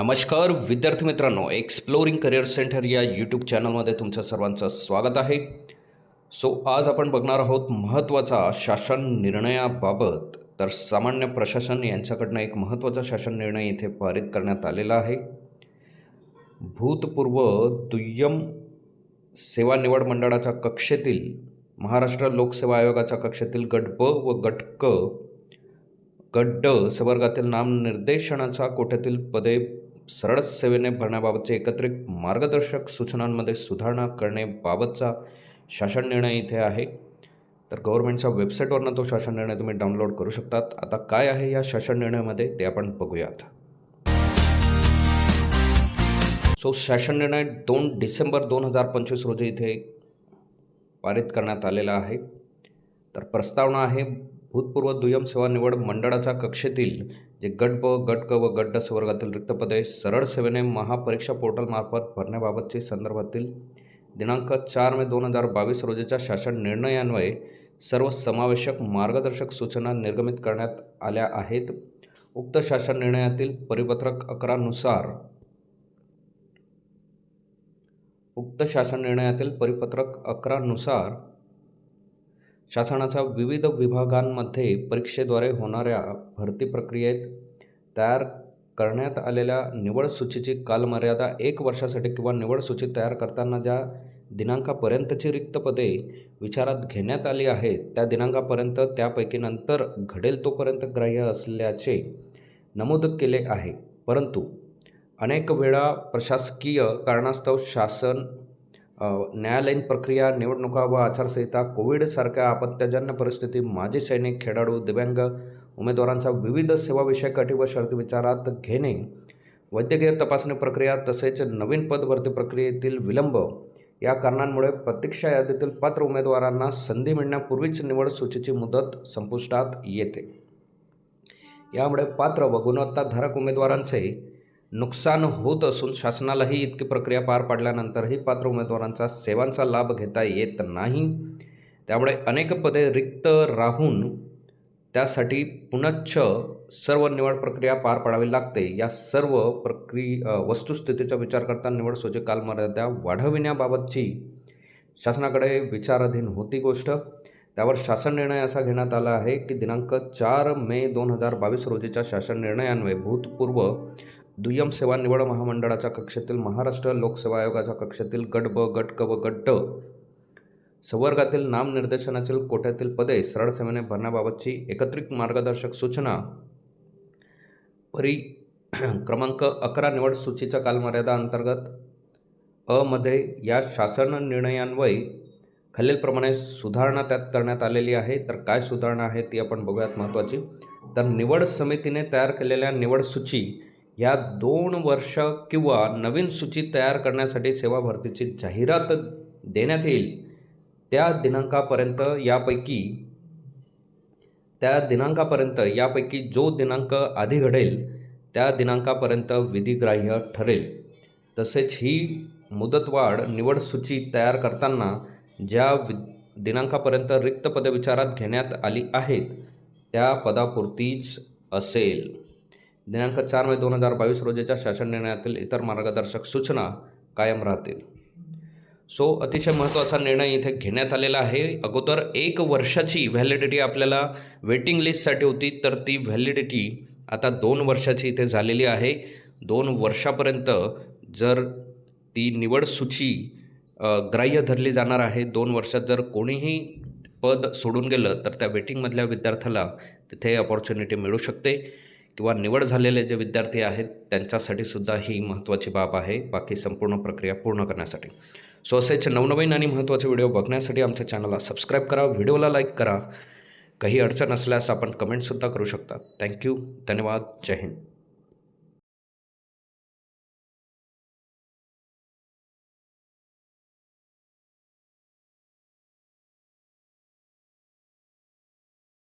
नमस्कार विद्यार्थी मित्रांनो एक्सप्लोरिंग करिअर सेंटर या यूट्यूब चॅनलमध्ये तुमचं सर्वांचं स्वागत आहे. सो आज आपण बघणार आहोत महत्त्वाचा शासन निर्णयाबाबत. तर सामान्य प्रशासन यांच्याकडनं एक महत्त्वाचा शासन निर्णय इथे पारित करण्यात आलेला आहे. भूतपूर्व दुय्यम सेवा निवड मंडळाच्या कक्षेतील महाराष्ट्र लोकसेवा आयोगाच्या कक्षेतील गट ब व गट क गड्ड सवर्गातील संवर्गातील नामनिर्देशनाचा कोट्यातील पदे सरळ सेवेने भरण्याबाबतचे एकत्रित मार्गदर्शक सूचनांमध्ये सुधारणा करण्याबाबतचा शासन निर्णय इथे आहे. तर गव्हर्नमेंटच्या वेबसाईटवरनं तो शासन निर्णय तुम्ही डाउनलोड करू शकतात. आता काय आहे या शासन निर्णयामध्ये ते आपण बघूयात. सो शासन निर्णय दोन डिसेंबर दोन हजार पंचवीस रोजी इथे पारित करण्यात आलेला आहे. तर प्रस्तावना आहे भूतपूर्व दुय्यम सेवा निवड मंडळाच्या कक्षेतील जे गट ब गट क व गट ड वर्गातील रिक्त पदे सरळ सेवेने महापरीक्षा पोर्टलमार्फत भरण्याबाबतचे संदर्भातील दिनांक चार मे दोन हजार बावीस रोजीच्या शासन निर्णयान्वये सर्व समावेशक मार्गदर्शक सूचना निर्गमित करण्यात आल्या आहेत. उक्त शासन निर्णयातील परिपत्रक अकरानुसार उक्त शासन निर्णयातील परिपत्रक अकरानुसार शासनाच्या विविध विभागांमध्ये परीक्षेद्वारे होणाऱ्या भरती प्रक्रियेत तयार करण्यात आलेल्या निवड सूचीची कालमर्यादा एक वर्षासाठी किंवा निवड सूची तयार करताना ज्या दिनांकापर्यंतची रिक्त पदे विचारात घेण्यात आली आहेत त्या दिनांकापर्यंत त्यापैकी नंतर घडेल तोपर्यंत ग्राह्य असल्याचे नमूद केले आहे. परंतु अनेक वेळा प्रशासकीय कारणास्तव शासन न्यायालयीन प्रक्रिया निवडणुका व आचारसंहिता कोविडसारख्या आपत्त्यजन्य परिस्थिती माजी सैनिक खेळाडू दिव्यांग उमेदवारांचा विविध सेवाविषयक अटी व शर्ती विचारात घेणे वैद्यकीय तपासणी प्रक्रिया तसेच नवीन पदभरती प्रक्रियेतील विलंब या कारणांमुळे प्रतीक्षा यादीतील पात्र उमेदवारांना संधी मिळण्यापूर्वीच निवड सूचीची मुदत संपुष्टात येते. यामुळे पात्र व गुणवत्ताधारक उमेदवारांचे नुकसान होत असून शासनालाही इतकी प्रक्रिया पार पाडल्यानंतरही पात्र उमेदवारांचा सेवांचा लाभ घेता येत नाही. त्यामुळे अनेक पदे रिक्त राहून त्यासाठी पुनच्छ सर्व निवड प्रक्रिया पार पाडावी लागते. या सर्व प्रक्रि वस्तुस्थितीचा विचार करता निवड सोचे कालमर्यादा वाढविण्याबाबतची शासनाकडे विचाराधीन होती गोष्ट. त्यावर शासन निर्णय असा घेण्यात आला आहे की दिनांक चार मे दोन हजार बावीस रोजीच्या शासन निर्णयान्वये भूतपूर्व दुय्यम सेवा निवड महामंडळाच्या कक्षेतील महाराष्ट्र लोकसेवा आयोगाच्या कक्षेतील गट ब गट क व गट ड संवर्गातील नामनिर्देशनातील कोट्यातील पदे सरळ सेवेने भरण्याबाबतची एकत्रित मार्गदर्शक सूचना. परी क्रमांक अकरा निवड सूचीच्या कालमर्यादा अंतर्गत अ मध्ये या शासन निर्णयान्वये खालीलप्रमाणे सुधारणा त्यात करण्यात आलेली आहे. तर काय सुधारणा आहे ती आपण बघूयात महत्त्वाची. तर निवड समितीने तयार केलेल्या निवड सूची या दोन वर्ष किंवा नवीन सूची तयार करण्यासाठी सेवा भरतीची जाहिरात देण्यात येईल. त्या दिनांकापर्यंत यापैकी त्या दिनांकापर्यंत यापैकी जो दिनांक आधी घडेल त्या दिनांकापर्यंत विधिग्राह्य ठरेल. तसेच ही मुदतवाढ निवड सूची तयार करताना ज्या वि दिनांकापर्यंत रिक्त पदे विचारात घेण्यात आली आहेत त्या पदापुरतीच असेल. दिनांक चार मे दोन हजार बावीस रोजीच्या शासन निर्णयातील इतर मार्गदर्शक सूचना कायम राहतील. सो अतिशय महत्त्वाचा निर्णय इथे घेण्यात आलेला आहे. अगोदर एक वर्षाची व्हॅलिडिटी आपल्याला वेटिंग लिस्टसाठी होती तर ती व्हॅलिडिटी आता दोन वर्षाची इथे झालेली आहे. दोन वर्षापर्यंत जर ती निवड सूची ग्राह्य धरली जाणार आहे दोन वर्षात जर कोणीही पद सोडून गेलं तर त्या वेटिंगमधल्या विद्यार्थ्याला तिथे अपॉर्च्युनिटी मिळू शकते. किंवा निवड झालेले जे विद्यार्थी आहेत त्यांच्यासाठी सुद्धा ही महत्त्वाची बाब आहे. बाकी संपूर्ण प्रक्रिया पूर्ण करण्यासाठी. सो असेच नवनवीन आणि महत्त्वाचे व्हिडिओ बघण्यासाठी आमच्या चॅनलला सबस्क्राईब करा व्हिडिओला लाईक करा. काही अडचण असल्यास आपण कमेंटसुद्धा करू शकता. थँक्यू. धन्यवाद. जय हिंद.